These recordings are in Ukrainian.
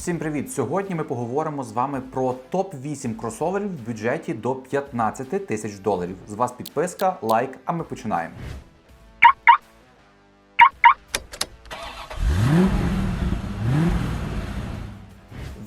Всім привіт! Сьогодні ми поговоримо з вами про топ 8 кросоверів в бюджеті до 15 тисяч доларів. З вас підписка, лайк, а ми починаємо.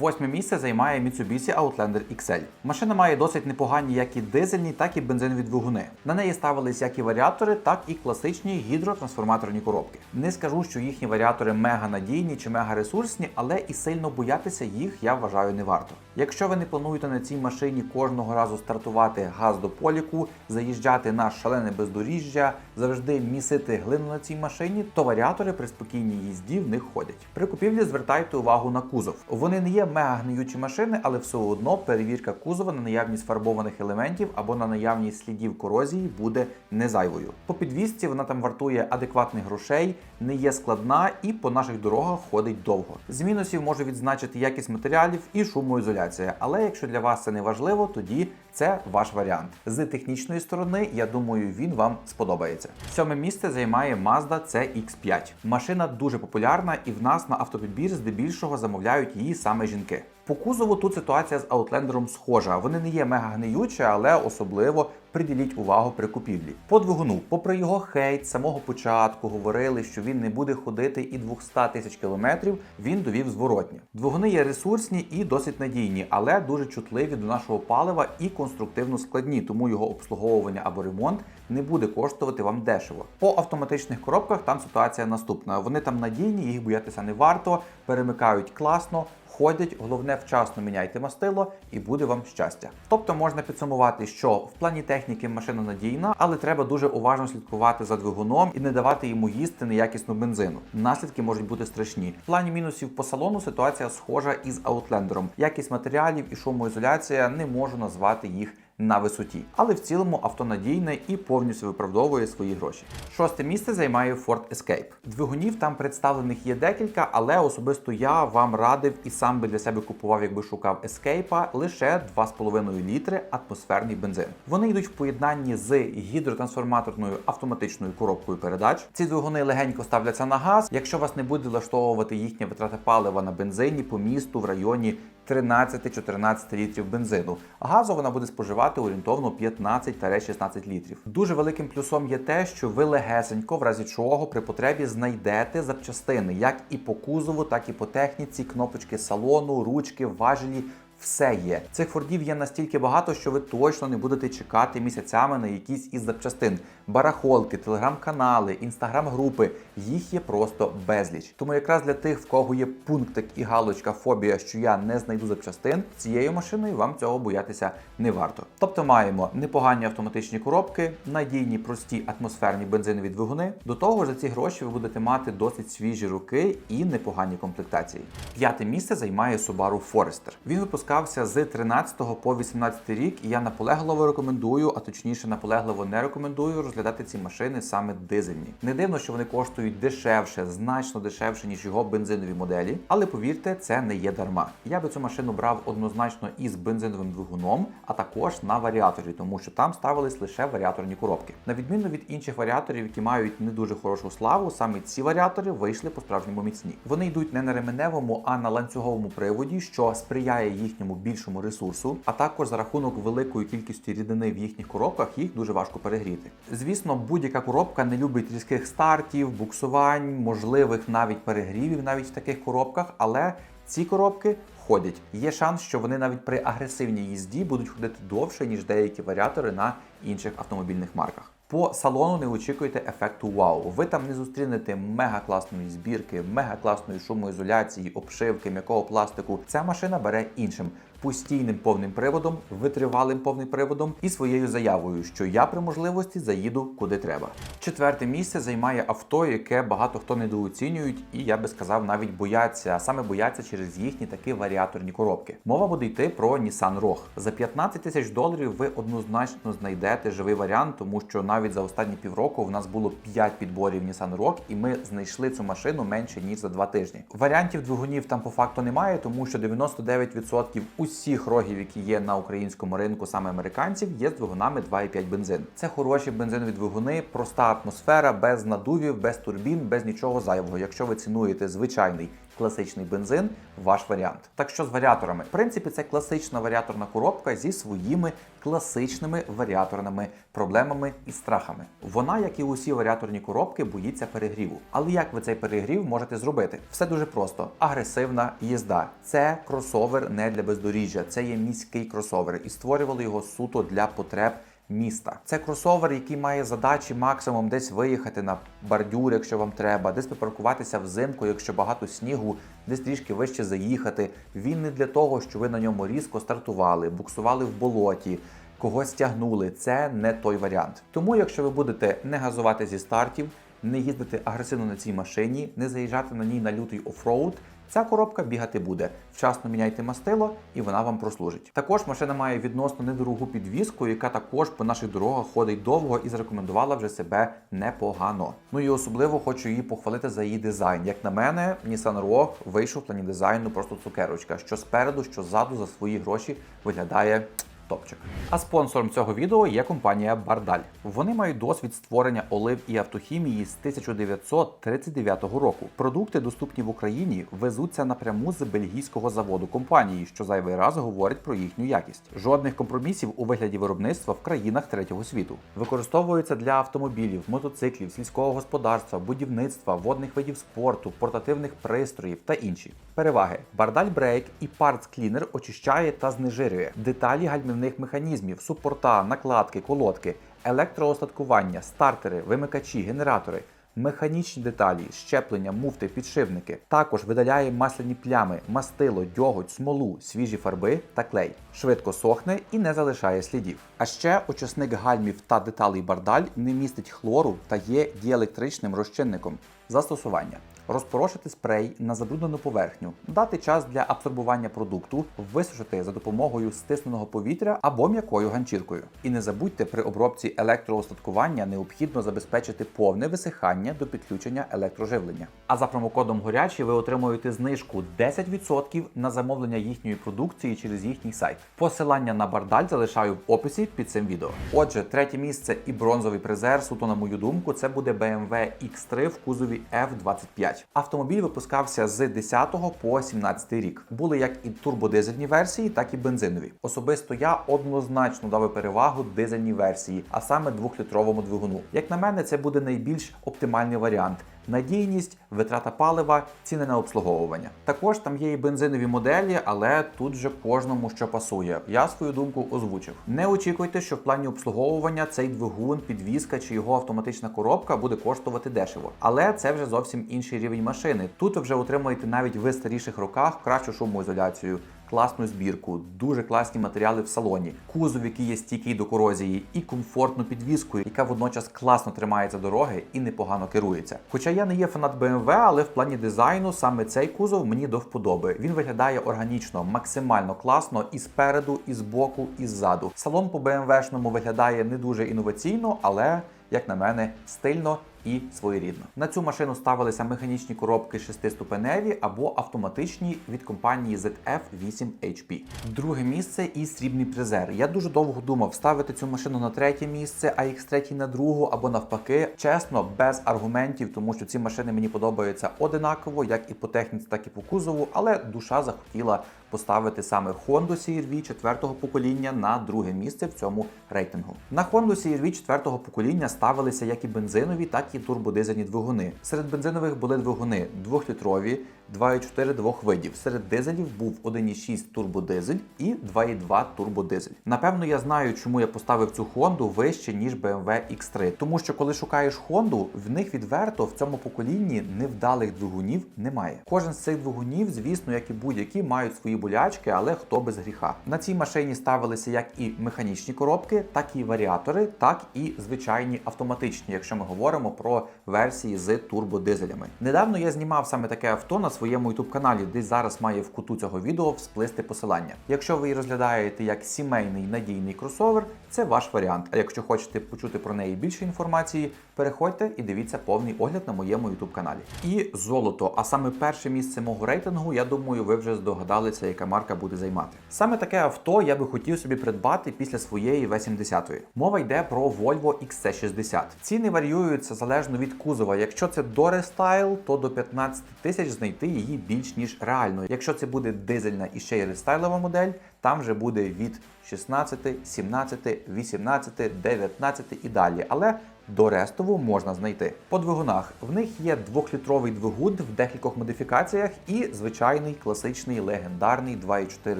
Восьме місце займає Mitsubishi Outlander XL. Машина має досить непогані як і дизельні, так і бензинові двигуни. На неї ставились як і варіатори, так і класичні гідротрансформаторні коробки. Не скажу, що їхні варіатори мега надійні чи мега ресурсні, але і сильно боятися їх я вважаю не варто. Якщо ви не плануєте на цій машині кожного разу стартувати газ до поліку, заїжджати на шалене бездоріжжя, завжди місити глину на цій машині, то варіатори при спокійній їзді в них ходять. При купівлі звертайте увагу на кузов. Вони не є мега гниючі машини, але все одно перевірка кузова на наявність фарбованих елементів або на наявність слідів корозії буде не зайвою. По підвісці вона там вартує адекватних грошей, не є складна і по наших дорогах ходить довго. З мінусів можу відзначити якість матеріалів і шумоізоляція. Але якщо для вас це не важливо, тоді це ваш варіант. З технічної сторони, я думаю, він вам сподобається. Сьоме місце займає Mazda CX5. Машина дуже популярна, і в нас на автопідбір здебільшого замовляють її саме жінки. По кузову тут ситуація з Outlander схожа. Вони не є мега гниючі, але особливо приділіть увагу при купівлі. По двигуну, попри його хейт, з самого початку говорили, що він не буде ходити і 200 тисяч кілометрів. Він довів зворотнє. Двигуни є ресурсні і досить надійні, але дуже чутливі до нашого палива і конструктивно складні, тому його обслуговування або ремонт не буде коштувати вам дешево. По автоматичних коробках там ситуація наступна. Вони там надійні, їх боятися не варто, перемикають класно. Ходять, головне вчасно міняйте мастило і буде вам щастя. Тобто можна підсумувати, що в плані техніки машина надійна, але треба дуже уважно слідкувати за двигуном і не давати йому їсти неякісну бензину. Наслідки можуть бути страшні. В плані мінусів по салону ситуація схожа із Outlander. Якість матеріалів і шумоізоляція не можу назвати їх на висоті. Але в цілому авто надійне і повністю виправдовує свої гроші. Шосте місце займає Ford Escape. Двигунів там представлених є декілька, але особисто я вам радив і сам би для себе купував, якби шукав Escape, лише 2,5 літри атмосферний бензин. Вони йдуть в поєднанні з гідротрансформаторною автоматичною коробкою передач. Ці двигуни легенько ставляться на газ. Якщо вас не буде влаштовувати їхня витрата палива на бензині по місту в районі 13-14 літрів бензину. Газу вона буде споживати орієнтовно 15-16 літрів. Дуже великим плюсом є те, що ви легесенько, в разі чого при потребі знайдете запчастини, як і по кузову, так і по техніці, кнопочки салону, ручки, важелі. Все є. Цих фордів є настільки багато, що ви точно не будете чекати місяцями на якісь із запчастин. Барахолки, телеграм-канали, інстаграм-групи. Їх є просто безліч. Тому якраз для тих, в кого є пунктик і галочка фобія, що я не знайду запчастин, цією машиною вам цього боятися не варто. Тобто маємо непогані автоматичні коробки, надійні, прості атмосферні бензинові двигуни. До того ж, за ці гроші ви будете мати досить свіжі руки і непогані комплектації. П'яте місце займає Subaru Forester. Він випускався з 13 по 18 рік, і я наполегливо рекомендую, а точніше наполегливо не рекомендую розглядати ці машини саме дизельні. Не дивно, що вони коштують дешевше, значно дешевше, ніж його бензинові моделі. Але повірте, це не є дарма. Я би цю машину брав однозначно із бензиновим двигуном, а також на варіаторі, тому що там ставились лише варіаторні коробки. На відміну від інших варіаторів, які мають не дуже хорошу славу, саме ці варіатори вийшли по справжньому міцні. Вони йдуть не на ременевому, а на ланцюговому приводі, що сприяє їхньому більшому ресурсу, а також за рахунок великої кількості рідини в їхніх коробках їх дуже важко перегріти. Звісно, будь-яка коробка не любить різких стартів, буксувань, можливих навіть перегрівів, навіть в таких коробках, але ці коробки ходять. Є шанс, що вони навіть при агресивній їзді будуть ходити довше, ніж деякі варіатори на інших автомобільних марках. По салону не очікуйте ефекту вау. Ви там не зустрінете мега класної збірки, мега класної шумоізоляції, обшивки, м'якого пластику. Ця машина бере іншим. Постійним повним приводом, витривалим повним приводом і своєю заявою, що я при можливості заїду куди треба. Четверте місце займає авто, яке багато хто недооцінюють, і я би сказав, навіть бояться, а саме бояться через їхні такі варіаторні коробки. Мова буде йти про Nissan Rogue. За 15 тисяч доларів ви однозначно знайдете живий варіант, тому що навіть за останні півроку в нас було 5 підборів Nissan Rogue, і ми знайшли цю машину менше ніж за 2 тижні. Варіантів двигунів там по факту немає, тому що 99% усіх рогів, які є на українському ринку, саме американців, є з двигунами 2,5 бензин. Це хороші бензинові двигуни, проста атмосфера, без надувів, без турбін, без нічого зайвого. Якщо ви цінуєте звичайний класичний бензин ваш варіант. Так що з варіаторами, в принципі, це класична варіаторна коробка зі своїми класичними варіаторними проблемами і страхами. Вона, як і усі варіаторні коробки, боїться перегріву. Але як ви цей перегрів можете зробити? Все дуже просто: агресивна їзда. Це кросовер не для бездоріжжя, це є міський кросовер, і створювали його суто для потреб. Міста це кросовер, який має задачі максимум десь виїхати на бордюр, якщо вам треба, десь припаркуватися взимку, якщо багато снігу, десь трішки вище заїхати. Він не для того, що ви на ньому різко стартували, буксували в болоті, когось тягнули. Це не той варіант. Тому, якщо ви будете не газувати зі стартів, не їздити агресивно на цій машині, не заїжджати на ній на лютий офроуд. Ця коробка бігати буде. Вчасно міняйте мастило, і вона вам прослужить. Також машина має відносно недорогу підвіску, яка також по наших дорогах ходить довго і зарекомендувала вже себе непогано. Ну і особливо хочу її похвалити за її дизайн. Як на мене, Nissan Rogue вийшов в плані дизайну просто цукерочка, що спереду, що ззаду за свої гроші виглядає. Топчик. А спонсором цього відео є компанія Бардаль. Вони мають досвід створення олив і автохімії з 1939 року. Продукти, доступні в Україні, везуться напряму з бельгійського заводу компанії, що зайвий раз говорить про їхню якість. Жодних компромісів у вигляді виробництва в країнах третього світу. Використовуються для автомобілів, мотоциклів, сільського господарства, будівництва, водних видів спорту, портативних пристроїв та інші. Переваги: Бардаль Брейк і Parts Cleaner очищає та знежирює деталі гальмівних механізмів, супорта, накладки, колодки, електроостаткування, стартери, вимикачі, генератори. Механічні деталі, щеплення, муфти, підшипники. Також видаляє масляні плями, мастило, дьоготь, смолу, свіжі фарби та клей. Швидко сохне і не залишає слідів. А ще очисник гальмів та деталей бардаль не містить хлору та є діелектричним розчинником. Застосування. Розпорошити спрей на забруднену поверхню, дати час для абсорбування продукту, висушити за допомогою стисненого повітря або м'якою ганчіркою. І не забудьте, при обробці електроостаткування необхідно забезпечити повне висихання до підключення електроживлення. А за промокодом горячі ви отримуєте знижку 10% на замовлення їхньої продукції через їхній сайт. Посилання на бардаль залишаю в описі під цим відео. Отже, третє місце і бронзовий призер, суто на мою думку, це буде BMW X3 в кузові F25. Автомобіль випускався з 10 по 17 рік. Були як і турбодизельні версії, так і бензинові. Особисто я однозначно дав перевагу дизельній версії, а саме двохлітровому двигуну. Як на мене, це буде найбільш оптимальний варіант. Надійність, витрата палива, ціни на обслуговування. Також там є і бензинові моделі, але тут же кожному що пасує. Я свою думку озвучив. Не очікуйте, що в плані обслуговування цей двигун, підвізка чи його автоматична коробка буде коштувати дешево. Але це вже зовсім інший рівень машини. Тут ви вже отримаєте навіть в старіших роках кращу шумоізоляцію. Класну збірку, дуже класні матеріали в салоні, кузов, який є стійкий до корозії, і комфортну підвіску, яка водночас класно тримається дороги і непогано керується. Хоча я не є фанат BMW, але в плані дизайну саме цей кузов мені до вподоби. Він виглядає органічно, максимально класно і спереду, і збоку, і ззаду. Салон по BMW-шному виглядає не дуже інноваційно, але як на мене, стильно і своєрідно. На цю машину ставилися механічні коробки шестиступеневі або автоматичні від компанії ZF8HP. Друге місце і срібний призер. Я дуже довго думав ставити цю машину на третє місце, а X3 на другу або навпаки. Чесно, без аргументів, тому що ці машини мені подобаються одинаково, як і по техніці, так і по кузову, але душа захотіла поставити саме Honda CR-V 4 покоління на друге місце в цьому рейтингу. На Honda CR-V 4 покоління ставилися як і бензинові, так і турбодизельні двигуни. Серед бензинових були двигуни 2-літрові, 2,4 двох видів. Серед дизелів був 1,6 турбодизель і 2,2 турбодизель. Напевно, я знаю, чому я поставив цю Honda вище ніж BMW X3. Тому що коли шукаєш Honda, в них відверто в цьому поколінні невдалих двигунів немає. Кожен з цих двигунів, звісно, як і будь-які, мають свої болячки, але хто без гріха. На цій машині ставилися як і механічні коробки, так і варіатори, так і звичайні автоматичні, якщо ми говоримо про версії з турбодизелями. Недавно я знімав саме таке авто на своєму youtube каналі, десь зараз має в куту цього відео всплисти посилання. Якщо ви її розглядаєте як сімейний надійний кросовер, це ваш варіант. А якщо хочете почути про неї більше інформації, переходьте і дивіться повний огляд на моєму youtube каналі. І золото, а саме перше місце мого рейтингу, я думаю, ви вже здогадалися, яка марка буде займати. Саме таке авто я би хотів собі придбати після своєї V70. Мова йде про Volvo XC60. Ціни варіюються залежно від кузова. Якщо це до рестайл, то до 15 тисяч знайти її більш ніж реальною. Якщо це буде дизельна і ще й рестайлова модель, там вже буде від 16, 17, 18, 19 і далі. Але до рестову можна знайти. По двигунах в них є двохлітровий двигун в декількох модифікаціях і звичайний класичний легендарний 2.4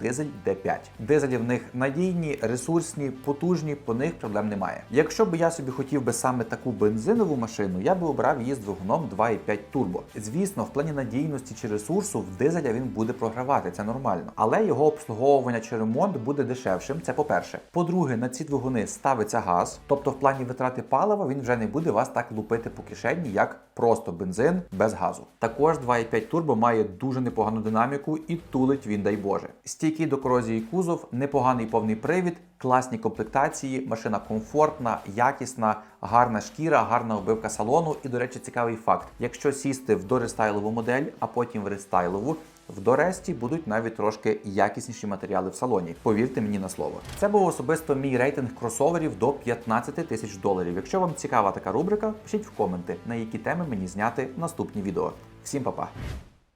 дизель D5. Дизелі в них надійні, ресурсні, потужні, по них проблем немає. Якщо б я собі хотів би саме таку бензинову машину, я би обрав її з двигуном 2.5 турбо. Звісно, в плані надійності чи ресурсу в дизеля він буде програвати, це нормально. Але його обслуговування чи ремонт буде дешевшим. Це по-перше. По-друге, на ці двигуни ставиться газ, тобто в плані витрати палива він вже не буде вас так лупити по кишені, як просто бензин без газу. Також 2.5 турбо має дуже непогану динаміку і тулить він, дай Боже. Стійкий до корозії кузов, непоганий повний привід, класні комплектації, машина комфортна, якісна, гарна шкіра, гарна обивка салону. І, до речі, цікавий факт: якщо сісти в дорестайлову модель, а потім в рестайлову. В Доресті будуть навіть трошки якісніші матеріали в салоні. Повірте мені на слово. Це був особисто мій рейтинг кросоверів до 15 тисяч доларів. Якщо вам цікава така рубрика, пишіть в коменти, на які теми мені зняти наступні відео. Всім па-па!